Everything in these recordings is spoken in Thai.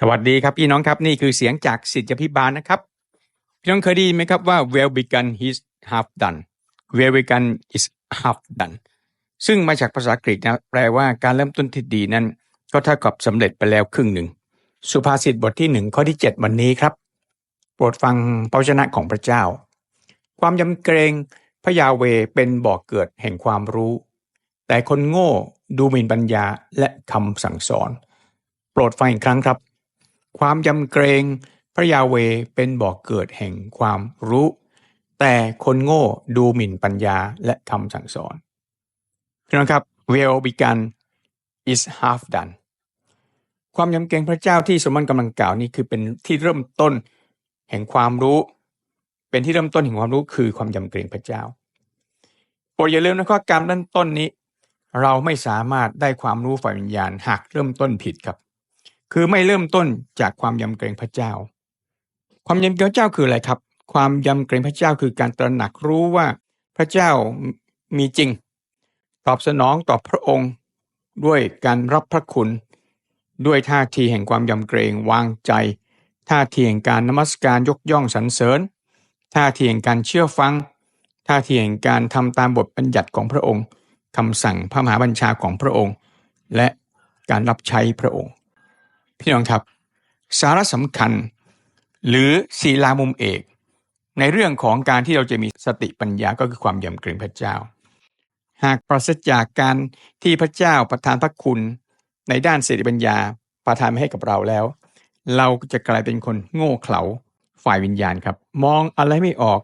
สวัสดีครับพี่น้องครับนี่คือเสียงจากสิทธิพิบาลนะครับ พี่น้องเคยได้ยินไหมครับว่า well begun is half done well begun is half done ซึ่งมาจากภาษาอังกฤษนะแปลว่าการเริ่มต้นที่ดีนั้น ก็เท่ากับสำเร็จไปแล้วครึ่งหนึ่ง สุภาษิตบทที่หนึ่งข้อที่ 7 วันนี้ครับ โปรดฟังพระวจนะของพระเจ้า ความยำเกรงพระยาเวเป็นบ่อกเกิดแห่งความรู้ แต่คนโง่ดูหมิ่นปัญญาและคำสั่งสอน โปรดฟังอีกครั้งครับ ความยำเกรงพระยาเวเป็นบ่อกเกิดแห่งความรู้ แต่คนโง่ดูหมิ่นปัญญาและคำสั่งสอนพี่น้องครับ well begun is half done ความยำเกรงพระเจ้าที่สมันกำลังกล่าวนี่คือเป็นที่เริ่มต้นแห่งความรู้ เป็นที่เริ่มต้นแห่งความรู้คือความยำเกรงพระเจ้าโปรดอย่าลืมนะครับการเริ่มต้นนี้ เราไม่สามารถได้ความรู้ฝ่ายวิญญาณหากเริ่มต้นผิดครับ คือไม่เริ่มต้นจากความยำเกรงพระเจ้า ความยำเกรงพระเจ้าคืออะไรครับ ความยำเกรงพระเจ้าคือการตระหนักรู้ว่าพระเจ้ามีจริง ตอบสนองต่อพระองค์ ด้วยการรับพระคุณ ด้วยท่าทีแห่งความยำเกรงวางใจ ท่าทีแห่งการนมัสการยกย่องสรรเสริญ ท่าทีแห่งการเชื่อฟัง ท่าทีแห่งการทำตามบทบัญญัติของพระองค์คำสั่งพระมหาบัญชาของพระองค์ และการรับใช้พระองค์ พี่น้องครับ สาระสำคัญ หรือศีลามุมเอก ในเรื่องของการที่เราจะมีสติปัญญาก็คือความยำเกรงพระเจ้า หากปราศจากการที่พระเจ้าประทานพระคุณ ในด้านสติปัญญาประทานมาให้กับเราแล้ว เราจะกลายเป็นคนโง่เขลาฝ่ายวิญญาณครับ มองอะไรไม่ออก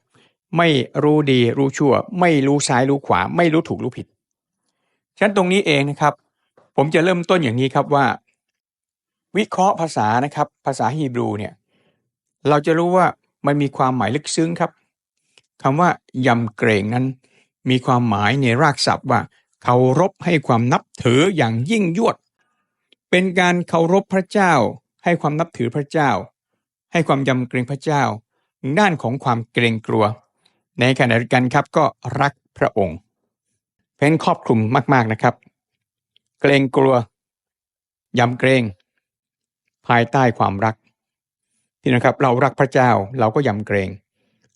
ไม่รู้ดีรู้ชั่ว ไม่รู้ซ้ายรู้ขวา ไม่รู้ถูกรู้ผิดฉะนั้นตรงนี้เองนะครับ ผมจะเริ่มต้นอย่างนี้ครับว่า วิเคราะห์ภาษานะครับ ภาษาฮีบรูเนี่ยเราจะรู้ว่ามันมีความหมายลึกซึ้งครับคำว่ายำเกรงนั้น มีความหมายในรากศัพท์ว่าเคารพให้ความนับถืออย่างยิ่งยวด เป็นการเคารพพระเจ้า ให้ความนับถือพระเจ้า ให้ความยำเกรงพระเจ้า ด้านของความเกรงกลัว ในขณะเดียวกันครับก็รักพระองค์ เป็นครอบคลุมมาก ๆนะครับ เกรงกลัวยำเกรง ภายใต้ความรักที่นะครับเรารักพระเจ้าเราก็ยำเกรง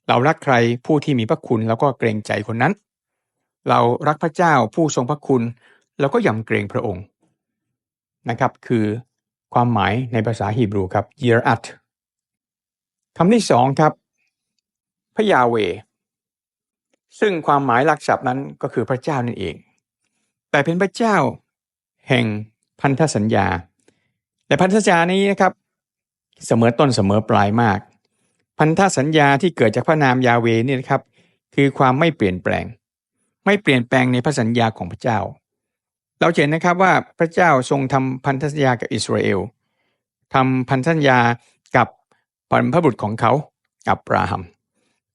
เรารักใครผู้ที่มีพระคุณเราก็เกรงใจคนนั้น เรารักพระเจ้าผู้ทรงพระคุณเราก็ยำเกรงพระองค์นะครับ คือความหมายในภาษาฮีบรูครับ year at คำที่สองครับ พระยาเว ซึ่งความหมายหลักศัพท์นั้นก็คือพระเจ้านั่นเอง แต่เป็นพระเจ้าแห่งพันธสัญญา แต่พันธสัญญานี้นะครับ เสมอต้นเสมอปลายมาก พันธสัญญาที่เกิดจากพระนามยาเวนี่นะครับ คือความไม่เปลี่ยนแปลง ไม่เปลี่ยนแปลงในพระสัญญาของพระเจ้า เราเห็นนะครับว่าพระเจ้าทรงทำพันธสัญญากับอิสราเอลทำพันธสัญญากับบรรพบุตรของเขาอับราฮัม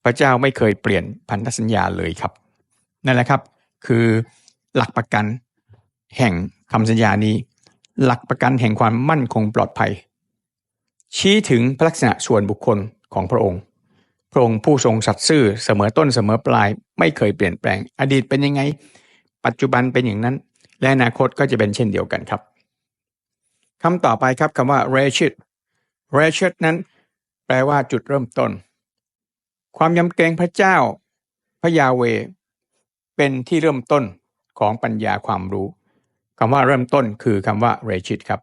พระเจ้าไม่เคยเปลี่ยนพันธสัญญาเลยครับ นั่นแหละครับ คือหลักประกันแห่งคำสัญญานี้ หลักประกันแห่งความมั่นคงปลอดภัย ชี้ถึงลักษณะส่วนบุคคลของพระองค์ พระองค์ผู้ทรงสัตย์ซื่อเสมอต้นเสมอปลายไม่เคยเปลี่ยนแปลง อดีตเป็นยังไง ปัจจุบันเป็นอย่างนั้น และอนาคตก็จะเป็นเช่นเดียวกันครับคำต่อไปครับคำว่า r a c h e t r a c h e t นั้น แปลว่าจุดเริ่มต้น ความยำเกรงพระเจ้า พระยาเว เป็นที่เริ่มต้นของปัญญาความรู้ คำว่าเริ่มต้นคือคำว่า r a c h e t ครับ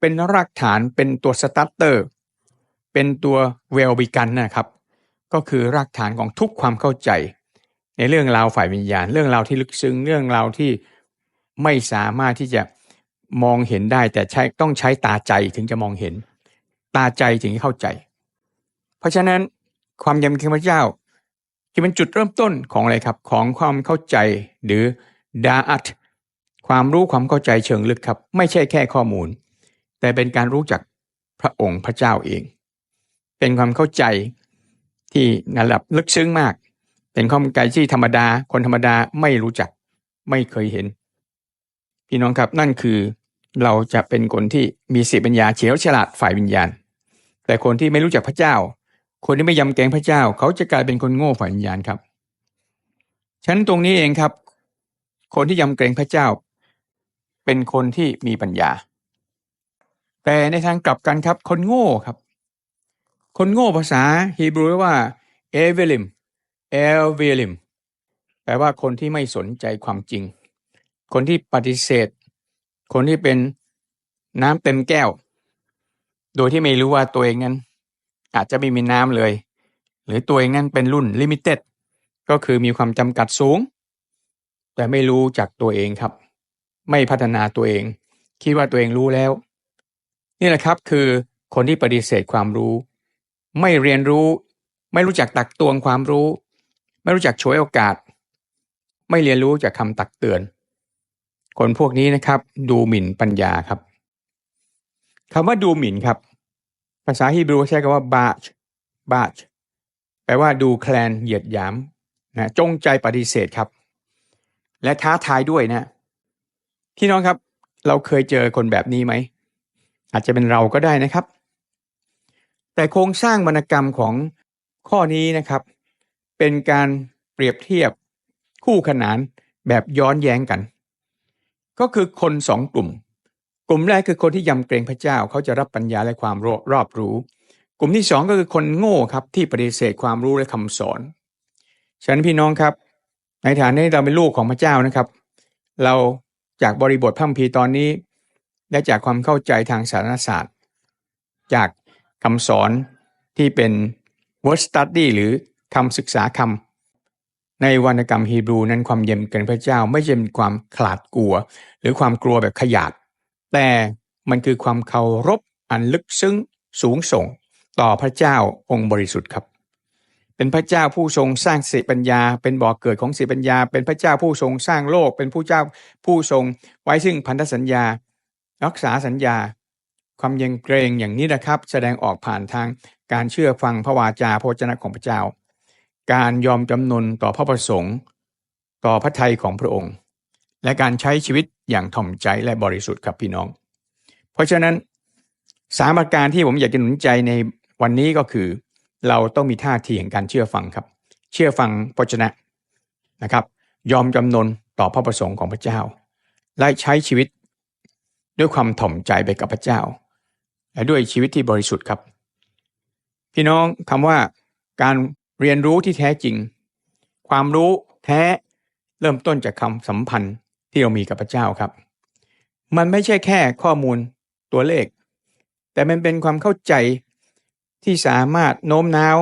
เป็นรากฐานเป็นตัวสตาร์เตอร์เป็นตัวเวลบิกันนะครับ ก็คือรากฐานของทุกความเข้าใจ ในเรื่องราวฝ่ายวิญญาณ เรื่องราวที่ลึกซึ้งเรื่องราวที่ไม่สามารถที่จะมองเห็นได้แต่ใช้ต้องใช้ตาใจถึงจะมองเห็น ตาใจถึงจะเข้าใจ เพราะฉะนั้นความยำเกรงพระเจ้าที่เป็นจุดเริ่มต้นของอะไรครับ ของความเข้าใจหรือดาอัต ความรู้ความเข้าใจเชิงลึกครับ ไม่ใช่แค่ข้อมูล แต่เป็นการรู้จักพระองค์พระเจ้าเอง เป็นความเข้าใจที่ระดับลึกซึ้งมาก เป็นความเข้าใจที่ธรรมดา คนธรรมดาไม่รู้จักไม่เคยเห็น พี่น้องครับนั่นคือเราจะเป็นคนที่มีสติปัญญาเฉียวฉลาดฝ่ายวิญญาณ แต่คนที่ไม่รู้จักพระเจ้า คนที่ไม่ยำเกรงพระเจ้า เขาจะกลายเป็นคนโง่ฝ่ายวิญญาณครับ ฉะนั้นตรงนี้เองครับ คนที่ยำเกรงพระเจ้า เป็นคนที่มีปัญญา แต่ในทางกลับกันครับ คนโง่ครับ คนโง่ภาษาฮีบรูเรียกว่าเอเวลิมเอลเวลิมแปลว่าคนที่ไม่สนใจความจริง คนที่ปฏิเสธ คนที่เป็นน้ำเต็มแก้ว โดยที่ไม่รู้ว่าตัวเองนั้น อาจจะไม่มีน้ำเลย หรือตัวเองนั้นเป็นรุ่นลิมิเต็ดก็คือมีความจำกัดสูง แต่ไม่รู้จักตัวเองครับ ไม่พัฒนาตัวเอง คิดว่าตัวเองรู้แล้ว นี่แหละครับคือคนที่ปฏิเสธความรู้ ไม่เรียนรู้ ไม่รู้จักตักตวงความรู้ ไม่รู้จักฉวยโอกาส ไม่เรียนรู้จากคำตักเตือน คนพวกนี้นะครับ ดูหมิ่นปัญญาครับคำว่าดูหมิ่นครับ ภาษาฮีบรูใช้คำว่าบาชบาชแปลว่าดูแคลนเหยียดหยามนะจงใจปฏิเสธครับ และท้าทายด้วยนะ พี่น้องครับ เราเคยเจอคนแบบนี้ไหม อาจจะเป็นเราก็ได้นะครับ แต่โครงสร้างวรรณกรรมของข้อนี้นะครับ เป็นการเปรียบเทียบคู่ขนานแบบย้อนแย้งกัน ก็คือคนสองกลุ่ม กลุ่มแรกคือคนที่ยำเกรงพระเจ้าเขาจะรับปัญญาและความรอบรู้ กลุ่มที่สองก็คือคนโง่ครับที่ปฏิเสธความรู้และคำสอนฉะนั้นพี่น้องครับ ในฐานะที่เราเป็นลูกของพระเจ้านะครับ เรา จากบริบทพัมภีตอนนี้ และจากความเข้าใจทางสารศาสตร์ จากคำสอนที่เป็น word study หรือคำศึกษาคำในวรรณกรรมฮีบรูนั้นความเย็นเกินพระเจ้าไม่ใช่เป็นความขลาดกลัว หรือความกลัวแบบขยาด แต่มันคือความเคารพอันลึกซึ้งสูงส่ง ต่อพระเจ้าองค์บริสุทธิ์ครับ เป็นพระเจ้าผู้ทรงสร้างสิปัญญา เป็นบ่อกเกิดของสิปัญญา เป็นพระเจ้าผู้ทรงสร้างโลก เป็นผู้เจ้าผู้ทรงไว้ซึ่งพันธสัญญา รักษาสัญญา ความยังเกรงอย่างนี้นะครับ แสดงออกผ่านทางการเชื่อฟังพระวาจาพระวจนะของพระเจ้า การยอมจำนนต่อพระประสงค์ ต่อพระทัยของพระองค์ และการใช้ชีวิตอย่างถ่อมใจและบริสุทธิ์ครับพี่น้อง เพราะฉะนั้นสามประการที่ผมอยากจะหนุนใจในวันนี้ก็คือ เราต้องมีท่าทีแห่งการเชื่อฟังครับ เชื่อฟังพระชนะนะครับ ยอมจำนนต่อพระประสงค์ของพระเจ้า และใช้ชีวิตด้วยความถ่อมใจไปกับพระเจ้า และด้วยชีวิตที่บริสุทธิ์ครับ พี่น้องคำว่าการเรียนรู้ที่แท้จริง ความรู้แท้เริ่มต้นจากคำสัมพันธ์ที่เรามีกับพระเจ้าครับ มันไม่ใช่แค่ข้อมูลตัวเลข แต่มันเป็นความเข้าใจ ที่สามารถโน้มน้าว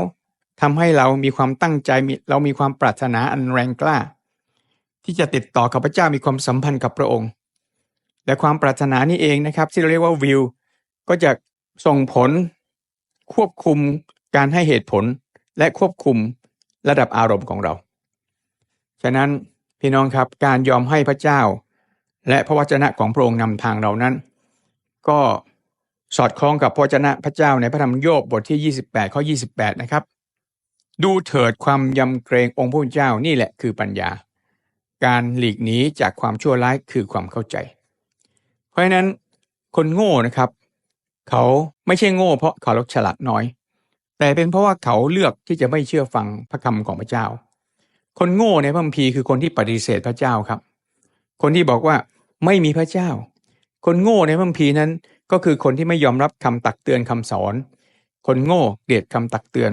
ทำให้เรามีความตั้งใจเรามีความปรารถนาอันแรงกล้า ที่จะติดต่อกับพระเจ้ามีความสัมพันธ์กับพระองค์ และความปรารถนานี้เองนะครับ ที่เราเรียกว่าวิวก็จะส่งผลควบคุมการให้เหตุผลและควบคุมระดับอารมณ์ของเรา ฉะนั้นพี่น้องครับการยอมให้พระเจ้า และพระวจนะของพระองค์นำทางเรานั้น ก็ สอดคล้องกับพระวจนะพระเจ้าในพระธรรมโยบบทที่ 28 ข้อ 28 นะครับ ดูเถิดความยำเกรงองค์พระเจ้านี่แหละคือปัญญา การหลีกหนีจากความชั่วร้ายคือความเข้าใจ เพราะฉะนั้นคนโง่นะครับ เขาไม่ใช่โง่ เพราะเขาลกฉลาดน้อย แต่เป็นเพราะว่าเขาเลือกที่จะไม่เชื่อฟังพระคำของพระเจ้า คนโง่ในพระคัมภีร์คือคนที่ปฏิเสธพระเจ้าครับ คนที่บอกว่าไม่มีพระเจ้า คนโง่ในพระคัมภีร์นั้น ก็คือคนที่ไม่ยอมรับคำตักเตือนคำสอน คนโง่เกลียดคำตักเตือน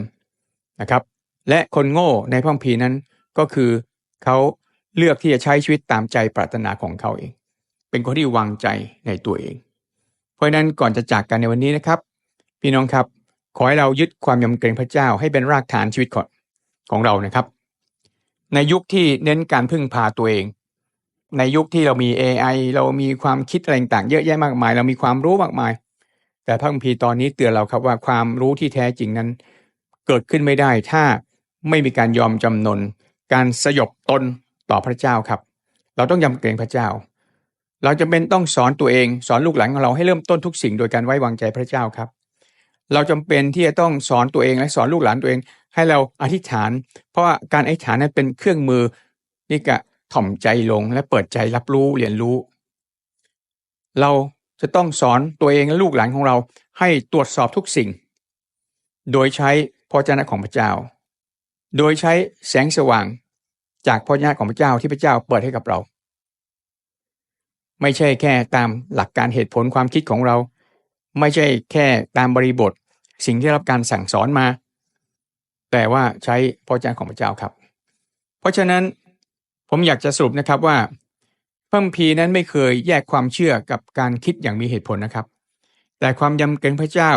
นะครับ และคนโง่ในพระคัมภีนั้นก็คือเขาเลือกที่จะใช้ชีวิตตามใจปรารถนาของเขาเอง เป็นคนที่วางใจในตัวเอง เพราะนั้นก่อนจะจากกันในวันนี้นะครับ พี่น้องครับ ขอให้เรายึดความยำเกรงพระเจ้าให้เป็นรากฐานชีวิตของเรานะครับ ในยุคที่เน้นการพึ่งพาตัวเอง ในยุคที่เรามี AI เรามีความคิดอะไรต่างเยอะแยะมากมาย เรามีความรู้มากมาย แต่พระคัมภีร์ตอนนี้เตือนเราครับว่าความรู้ที่แท้จริงนั้น เกิดขึ้นไม่ได้ถ้าไม่มีการยอมจำนน การสยบตนต่อพระเจ้าครับ เราต้องยำเกรงพระเจ้า เราจะเป็นต้องสอนตัวเองสอนลูกหลานของเราให้เริ่มต้นทุกสิ่งโดยการไว้วางใจพระเจ้าครับ เราจำเป็นที่จะต้องสอนตัวเองและสอนลูกหลานตัวเอง ให้เราอธิษฐาน เพราะว่าการอธิษฐานนั้นเป็นเครื่องมือนี่กะ ถ่อมใจลงและเปิดใจรับรู้เรียนรู้ เราจะต้องสอนตัวเองและลูกหลานของเราให้ตรวจสอบทุกสิ่ง โดยใช้พระเจ้าของพระเจ้า โดยใช้แสงสว่างจากพระเจ้าของพระเจ้าที่พระเจ้าเปิดให้กับเรา ไม่ใช่แค่ตามหลักการเหตุผลความคิดของเรา ไม่ใช่แค่ตามบริบท สิ่งที่รับการสั่งสอนมา แต่ว่าใช้พระเจ้าของพระเจ้าครับ เพราะฉะนั้น ผมอยากจะสรุปนะครับว่าพระคัมภีร์นั้นไม่เคยแยกความเชื่อกับการคิดอย่างมีเหตุผลนะครับ แต่ความยำเกรงพระเจ้า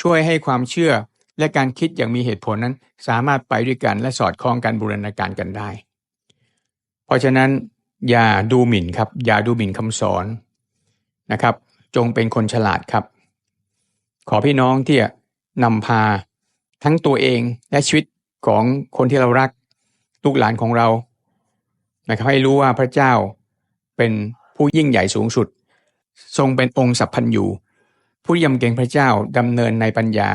ช่วยให้ความเชื่อและการคิดอย่างมีเหตุผลนั้น สามารถไปด้วยกันและสอดคล้องกันบูรณาการกันได้ เพราะฉะนั้นอย่าดูหมิ่นครับ อย่าดูหมิ่นคำสอนนะครับ จงเป็นคนฉลาดครับ ขอพี่น้องที่จะนำพาทั้งตัวเองและชีวิตของคนที่เรารักลูกหลานของเรา นะครับให้รู้ว่าพระเจ้าเป็นผู้ยิ่งใหญ่สูงสุด ทรงเป็นองค์สัพพัญญูผู้ยำเกรงพระเจ้าดำเนินในปัญญา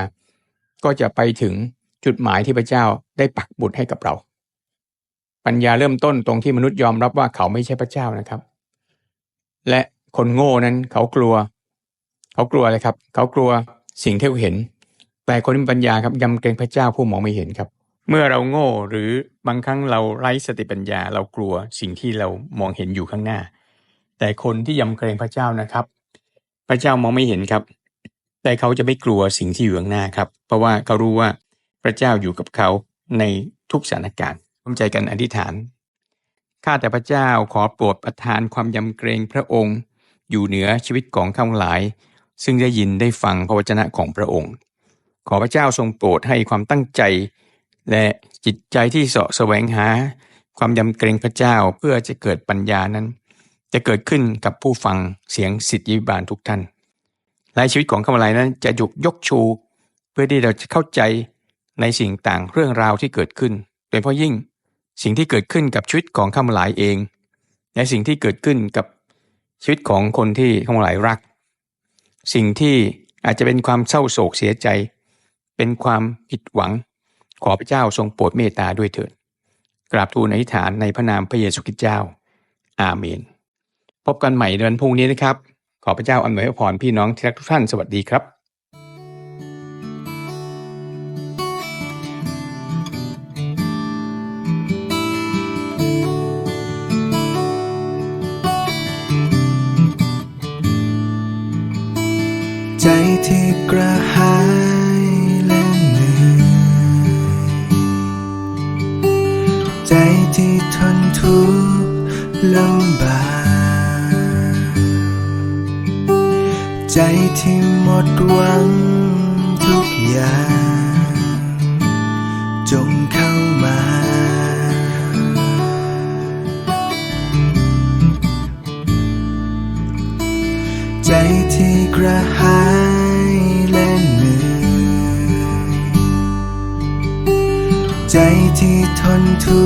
ก็จะไปถึงจุดหมายที่พระเจ้าได้ปักบุตรให้กับเรา ปัญญาเริ่มต้นตรงที่มนุษย์ยอมรับว่าเขาไม่ใช่พระเจ้านะครับ และคนโง่นั้นเขากลัว เขากลัวอะไรครับ เขากลัวสิ่งที่เขาเห็น แต่คนมีปัญญาครับยำเกรงพระเจ้าผู้มองไม่เห็นครับ เมื่อเราโง่หรือบางครั้งเราไร้สติปัญญาเรากลัวสิ่งที่เรามองเห็นอยู่ข้างหน้า แต่คนที่ยำเกรงพระเจ้านะครับ พระเจ้ามองไม่เห็นครับ แต่เขาจะไม่กลัวสิ่งที่อยู่ข้างหน้าครับ เพราะว่าเขารู้ว่าพระเจ้าอยู่กับเขาในทุกสถานการณ์ร่วมใจกันอธิษฐานข้าแต่พระเจ้าขอโปรดประทานความยำเกรงพระองค์ อยู่เหนือชีวิตของข้าหลาย ซึ่งได้ยินได้ฟังพระวจนะของพระองค์ ขอพระเจ้าทรงโปรดให้ความตั้งใจ และจิตใจที่เสาะแสวงหา ความยำเกรงพระเจ้าเพื่อจะเกิดปัญญานั้น จะเกิดขึ้นกับผู้ฟังเสียงสิทธิบาลทุกท่านและชีวิตของข้าพหลายนั้นจะหยุกยกชู เพื่อที่เราจะเข้าใจในสิ่งต่างเรื่องราวที่เกิดขึ้นโดยเฉพาะยิ่งสิ่งที่เกิดขึ้นกับชีวิตของข้าพหลายเอง และสิ่งที่เกิดขึ้นกับชีวิตของคนที่ข้าพหลายรัก สิ่งที่อาจจะเป็นความเศร้าโศกเสียใจ เป็นความผิดหวัง ขอพระเจ้าทรงโปรดเมตตาด้วยเถิด กราบทูลอธิษฐานในพระนามพระเยซูคริสต์เจ้า อาเมน พบกันใหม่เดือนพรุ่งนี้นะครับ ขอพระเจ้าอำนวยพรพี่น้องที่รักทุกท่านสวัสดีครับใจที่กระหาย ลำบากใจที่หมดหวังทุกอย่าง จงเข้ามา ใจที่กระหายและเหนื่อยใจที่ทนทุ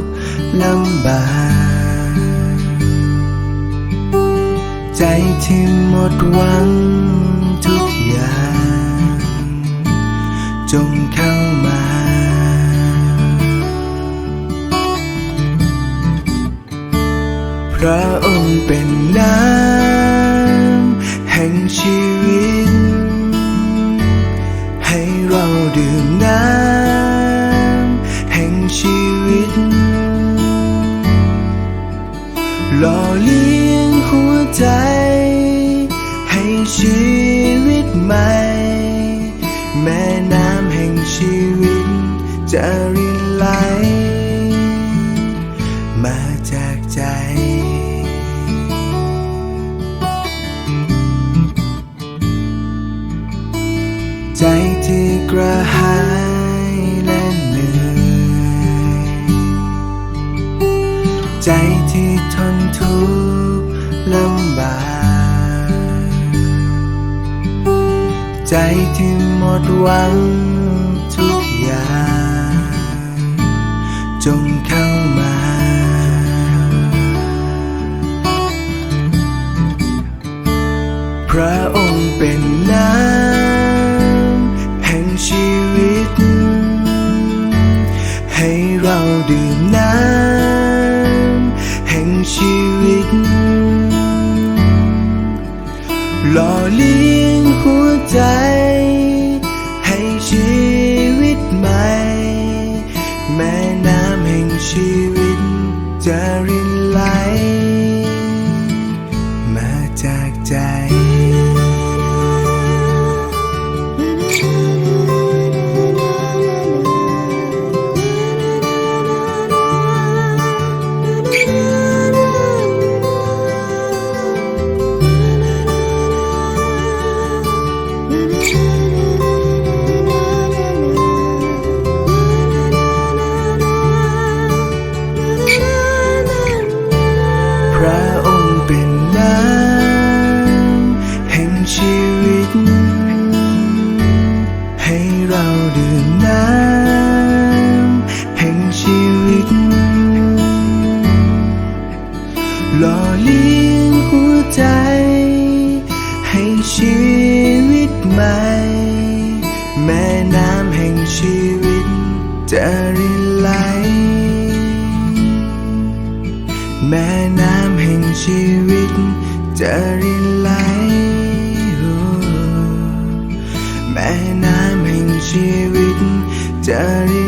กข์ลำบาก ที่หมดหวังทุกอย่าง จงเข้ามา พระองค์เป็นน้ำแห่งชีวิต ให้เราดื่มน้ำแห่งชีวิตหล่อเลี้ยงหัวใจ ชีวิตใหม่ แม่น้ำแห่งชีวิตจะรินไหล เป็นน้ำแห่งชีวิต ให้เราดื่มน้ำแห่งชีวิต หล่อเลี้ยงหัวใจ ให้ชีวิตใหม่ แม่น้ำแห่งชีวิต จะรินไหลแม่น้ำแห่งชีวิตจะริน